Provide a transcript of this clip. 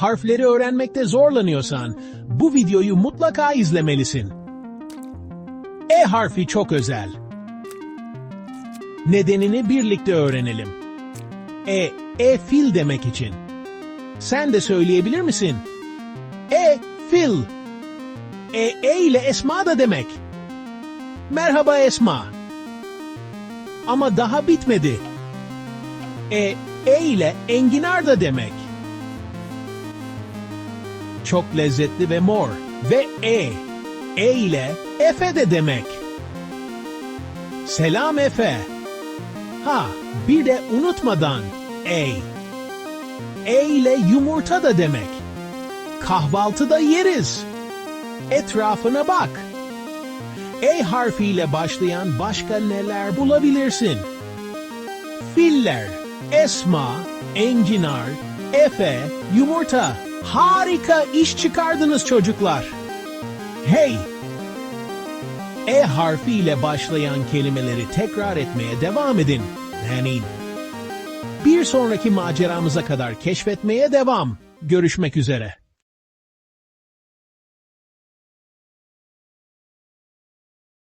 Harfleri öğrenmekte zorlanıyorsan bu videoyu mutlaka izlemelisin. E harfi çok özel. Nedenini birlikte öğrenelim. E, e fil demek için. Sen de söyleyebilir misin? E, fil. E, e ile Esma da demek. Merhaba Esma. Ama daha bitmedi. E, e ile enginar da demek. Çok lezzetli ve mor. Ve e, e ile Efe de demek. Selam Efe. Ha, bir de unutmadan e. E ile yumurta da demek. Kahvaltıda yeriz. Etrafına bak. E harfiyle başlayan başka neler bulabilirsin? Filler, Esma, Enginar, Efe, Yumurta. Harika iş çıkardınız çocuklar. Hey! E harfiyle başlayan kelimeleri tekrar etmeye devam edin. Yani bir sonraki maceramıza kadar keşfetmeye devam. Görüşmek üzere.